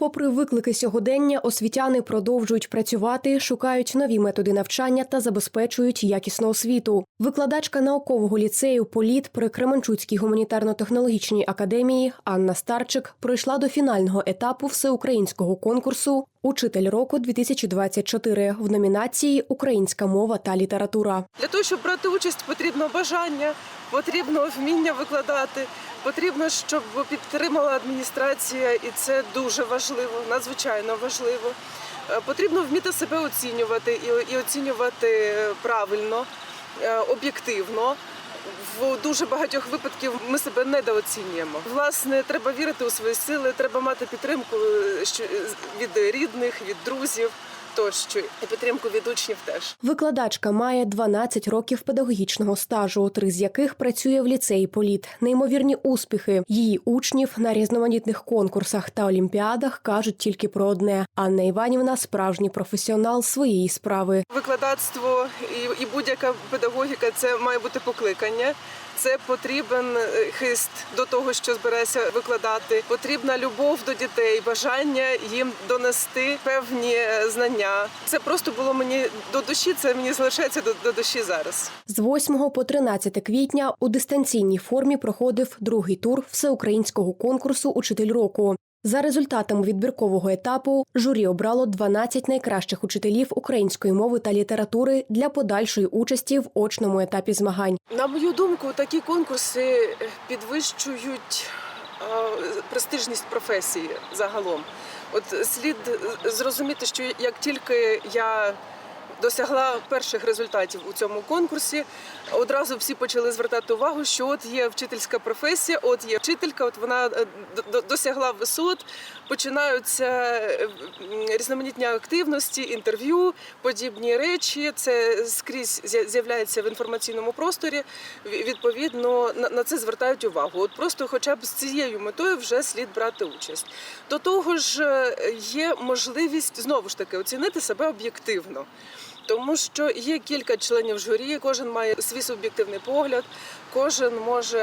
Попри виклики сьогодення, освітяни продовжують працювати, шукають нові методи навчання та забезпечують якісну освіту. Викладачка наукового ліцею Політ при Кременчуцькій гуманітарно-технологічній академії Анна Старчик пройшла до фінального етапу всеукраїнського конкурсу Учитель року 2024 в номінації Українська мова та література. Для того, щоб брати участь, потрібно бажання, потрібно вміння викладати, потрібно, щоб підтримала адміністрація, і це дуже важливо, надзвичайно важливо. Е, Потрібно вміти себе оцінювати і, оцінювати правильно, е, об'єктивно. В дуже багатьох випадків ми себе недооцінюємо. Власне, треба вірити у свої сили, треба мати підтримку е, від рідних, від друзів тощо, і підтримку від учнів теж. Викладачка має 12 років педагогічного стажу, три з яких працює в ліцеї Політ. Неймовірні успіхи її учнів на різноманітних конкурсах та олімпіадах кажуть тільки про одне: Анна Іванівна справжній професіонал своєї справи. Викладацтво і, і будь-яка педагогіка це має бути покликання. Це потрібен е, хист до того, що збирається викладати. Потрібна любов до дітей, бажання їм донести певні е, знання. Це просто було мені до душі. Це мені залишається до, до душі зараз. З 8 по 13 квітня у дистанційній формі проходив другий тур всеукраїнського конкурсу Учитель року. За результатами відбіркового етапу журі обрало 12 найкращих учителів української мови та літератури для подальшої участі в очному етапі змагань. На мою думку, такі конкурси е, підвищують е, престижність професії загалом. От слід е, зрозуміти, що як тільки я досягла перших результатів у цьому конкурсі, одразу всі почали звертати увагу, що от є вчительська професія, от є вчителька, от вона е, досягла висот, починаються е, різноманітні активності, інтерв'ю, подібні речі. Це скрізь з'являється в інформаційному просторі. Відповідно, на, на це звертають увагу. От просто, хоча б з цією метою, вже слід брати участь. До того ж, е, є можливість знову ж таки оцінити себе об'єктивно. Тому що є кілька членів журі, кожен має свій суб'єктивний погляд, кожен може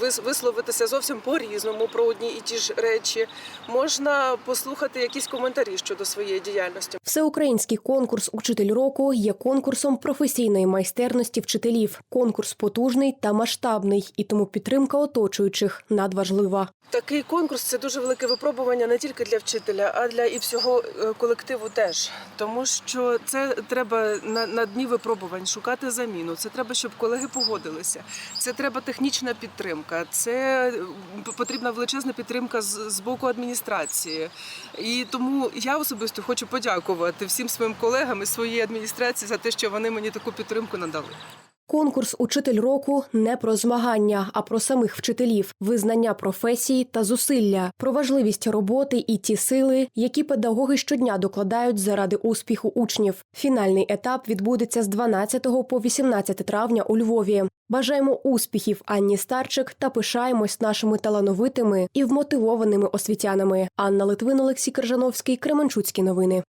вис- висловитися зовсім по-різному про одні і ті ж речі. Можна послухати якісь коментарі щодо своєї діяльності. Всеукраїнський конкурс Учитель року є конкурсом професійної майстерності вчителів. Конкурс потужний та масштабний, і тому підтримка оточуючих надважлива. Такий конкурс це дуже велике випробування не тільки для вчителя, а для і всього е, колективу теж. Тому що це треба на, на дні випробувань шукати заміну. Це треба, щоб колеги погодилися. Це треба технічна підтримка. Це потрібна величезна підтримка з, з боку адміністрації. І тому я особисто хочу подякувати всім своїм колегам і своїй адміністрації за те, що вони мені таку підтримку надали. Конкурс Учитель року не про змагання, а про самих вчителів, визнання професії та зусилля, про важливість роботи і ті сили, які педагоги щодня докладають заради успіху учнів. Фінальний етап відбудеться з 12 по 18 травня у Львові. Бажаємо успіхів Анні Старчик та пишаємось нашими талановитими і вмотивованими освітянами. Анна Литвин, Олексій Крижановський, Кременчуцькі новини.